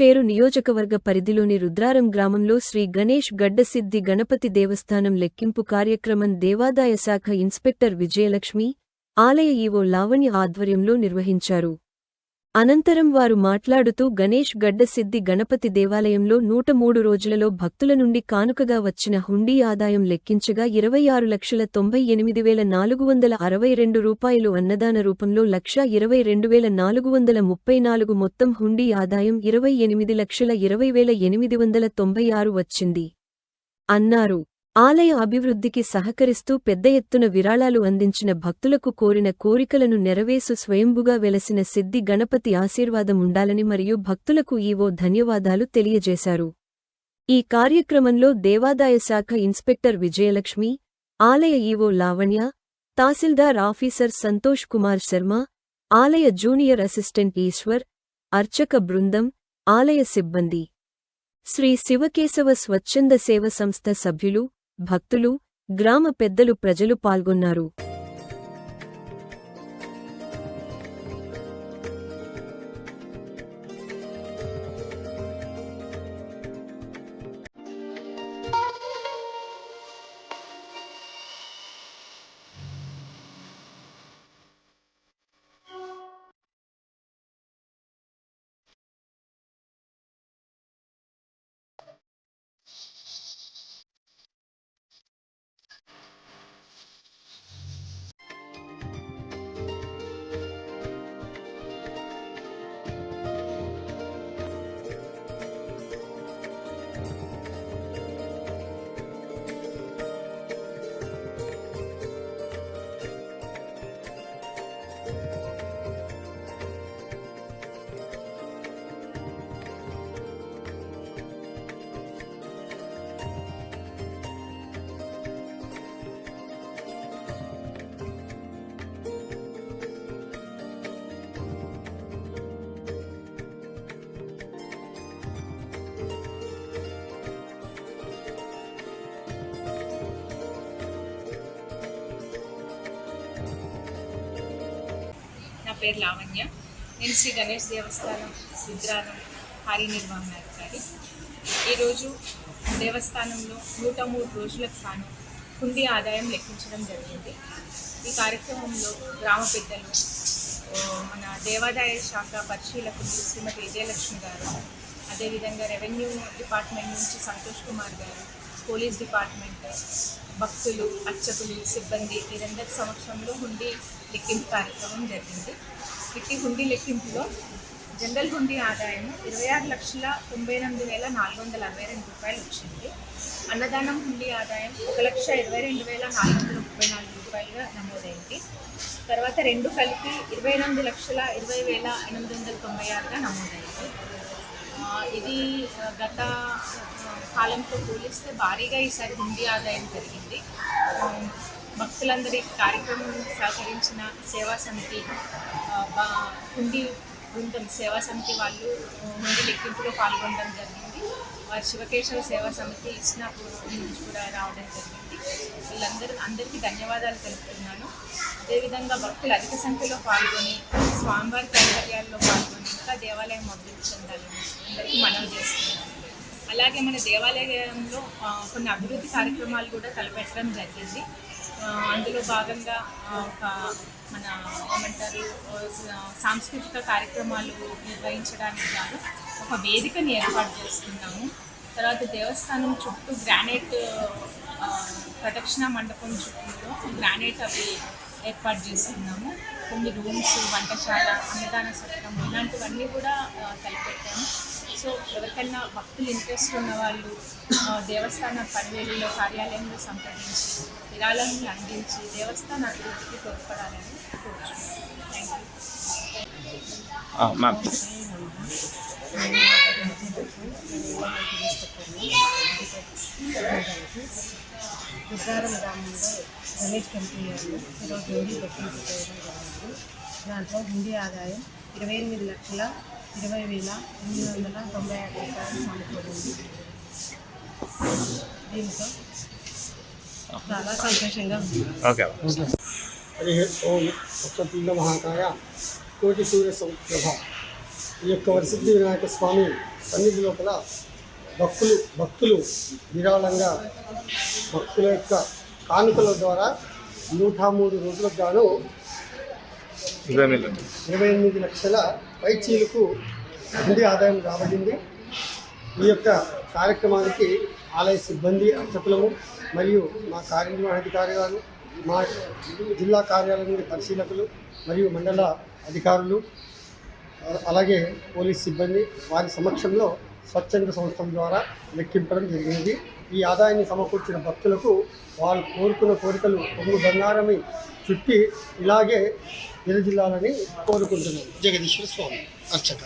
పేరు నియోజకవర్గ పరిధిలోని రుద్రారం గ్రామంలో శ్రీ గణేష్ గడ్డసిద్ధి గణపతి దేవస్థానం లెక్కింపు కార్యక్రమం దేవాదాయ శాఖ ఇన్స్పెక్టర్ విజయలక్ష్మి ఆలయ ఈవో లావణ్య ఆధ్వర్యంలో నిర్వహించారు. అనంతరం వారు మాట్లాడుతూ గణేష్ గడ్డసిద్ధి గణపతి దేవాలయంలో నూట మూడు రోజులలో భక్తుల నుండి కానుకగా వచ్చిన హుండీ ఆదాయం లెక్కించగా ఇరవై ఆరు లక్షల తొంభై ఎనిమిది వేల నాలుగు వందల అరవై రెండు రూపాయలు అన్నదాన రూపంలో లక్ష ఇరవై రెండు వేల నాలుగు వందల ముప్పై నాలుగు మొత్తం హుండీ ఆదాయం ఇరవై ఎనిమిది లక్షల ఇరవై వేల ఎనిమిది వందల తొంభై ఆరు వచ్చింది. అన్నారు. ఆలయ అభివృద్ధికి సహకరిస్తూ పెద్ద ఎత్తున విరాళాలు అందించిన భక్తులకు కోరిన కోరికలను నెరవేసు స్వయంభుగా వెలసిన సిద్ధి గణపతి ఆశీర్వాదం ఉండాలని మరియు భక్తులకు ఈవో ధన్యవాదాలు తెలియజేశారు. ఈ కార్యక్రమంలో దేవాదాయ శాఖ ఇన్స్పెక్టర్ విజయలక్ష్మి ఆలయ ఈవో లావణ్య తహసీల్దార్ ఆఫీసర్ సంతోష్ కుమార్ శర్మ ఆలయ జూనియర్ అసిస్టెంట్ ఈశ్వర్ అర్చక బృందం ఆలయ సిబ్బంది. శ్రీ శివకేశవ స్వచ్ఛంద సేవ సంస్థ సభ్యులు భక్తులు గ్రామ పెద్దలు ప్రజలు పాల్గొన్నారు. పేరు లావణ్య. నేను శ్రీ గణేష్ దేవస్థానం రుద్రారం కార్యనిర్వహణాధికారి ఈరోజు దేవస్థానంలో నూట మూడు రోజులకు కాను హుండీ ఆదాయం లెక్కించడం జరిగింది. ఈ కార్యక్రమంలో గ్రామ పెద్దలు మన దేవాదాయ శాఖ పరిశీలకులు శ్రీమతి విజయలక్ష్మి గారు అదేవిధంగా రెవెన్యూ డిపార్ట్మెంట్ నుంచి సంతోష్ కుమార్ గారు పోలీస్ డిపార్ట్మెంట్ భక్తులు అర్చకులు సిబ్బంది వీరందరి సమక్షంలో హుండీ లెక్కింపు కార్యక్రమం జరిగింది. ఇట్టి హుండీ లెక్కింపులో జనరల్ హుండీ ఆదాయం ఇరవై ఆరు లక్షల తొంభై ఎనిమిది వేల నాలుగు వందల అరవై రెండు రూపాయలు వచ్చింది. అన్నదానం హుండీ ఆదాయం ఒక లక్ష ఇరవై రెండు వేల నాలుగు వందల ముప్పై నాలుగు రూపాయలుగా నమోదైంది. తర్వాత రెండు కలిపి ఇరవై ఎనిమిది లక్షల ఇరవై వేల ఎనిమిది వందల తొంభై ఆరుగా నమోదైంది. ఇది గత కాలంతో పోలిస్తే భారీగా ఈసారి హుండీ ఆదాయం జరిగింది భక్తులందరి కార్యక్రమం సహకరించిన సేవా సమితి హుండీ బృందం సేవా సమితి వాళ్ళు ఆ, హుండీ లెక్కింపులో పాల్గొనడం జరిగింది. వారి శివకేశవ సేవా సమితి ఇస్నాపూర్ నుంచి కూడా రావడం జరిగింది. వీళ్ళందరూ అందరికీ ధన్యవాదాలు తెలుపుతున్నాను. అదేవిధంగా భక్తులు అధిక సంఖ్యలో పాల్గొని స్వామివారి కైంకర్యాల్లో పాల్గొని ఇంకా దేవాలయం అభివృద్ధి చెందాలని అందరికీ మనవి చేస్తున్నాం అలాగే మన దేవాలయంలో కొన్ని అభివృద్ధి కార్యక్రమాలు కూడా తలపెట్టడం జరిగింది. అందులో భాగంగా ఒక మన ఏమంటారు సాంస్కృతిక కార్యక్రమాలు నిర్వహించడానికి గాను ఒక వేదికని ఏర్పాటు చేస్తున్నాము తర్వాత దేవస్థానం చుట్టూ గ్రానైట్ ప్రదక్షిణ మండపం చుట్టూ గ్రానైట్ అవి ఏర్పాటు చేస్తున్నాము కొన్ని రూమ్స్ వంటశాల అన్నదాన సత్రం ఇలాంటివన్నీ కూడా ఆ, తలపెట్టాము సో ఎవరికైనా భక్తులు ఇంట్రెస్ట్ ఉన్న వాళ్ళు దేవస్థాన పనివేళలో కార్యాలయంలో సంప్రదించి విరాళాలను అందించి దేవస్థాన అభివృద్ధికి తోడ్పడాలని కోరుచున్నాను థ్యాంక్ యూ మ్యామ్ రుద్రారం గ్రామంలో గణేష్ కంపెనీలో ఈరోజు ఉంటుంది దాంట్లో హిందీ ఆదాయం ఇరవై ఎనిమిది లక్షల ఇరవై వేల ఎనిమిది వందల తొంభై ఐదు రూపాయలు సమకూరింది దీంతో చాలా సంతోషంగా ఉంది. మహాకాయ కోటి సూర్య సంప్రభ. ఈ యొక్క వరసిద్ధి వినాయక స్వామి సన్నిధి లోపల భక్తులు భక్తులు విరాళంగా భక్తుల యొక్క కానుకల ద్వారా నూట మూడు రోజులకు గాను ఇరవై ఎనిమిది లక్షల పైచీలకు హుండీ ఆదాయం రాబడింది. ఈ యొక్క కార్యక్రమానికి ఆలయ సిబ్బంది అర్చకులము మరియు మా కార్యనిర్వహణాధికారి గారు మా జిల్లా కార్యాలయం పరిశీలకులు మరియు మండల అధికారులు అలాగే పోలీస్ సిబ్బంది వారి సమక్షంలో స్వచ్ఛంద సంస్థల ద్వారా లెక్కింపడం జరిగినది ఈ ఆదాయాన్ని సమకూర్చిన భక్తులకు వాళ్ళు కోరుకున్న కోరికలు పొంగు బంగారమి చుట్టి ఇలాగే విరజిల్లాలని కోరుకుంటున్నాను జగదీశ్వర స్వామి. అర్చక.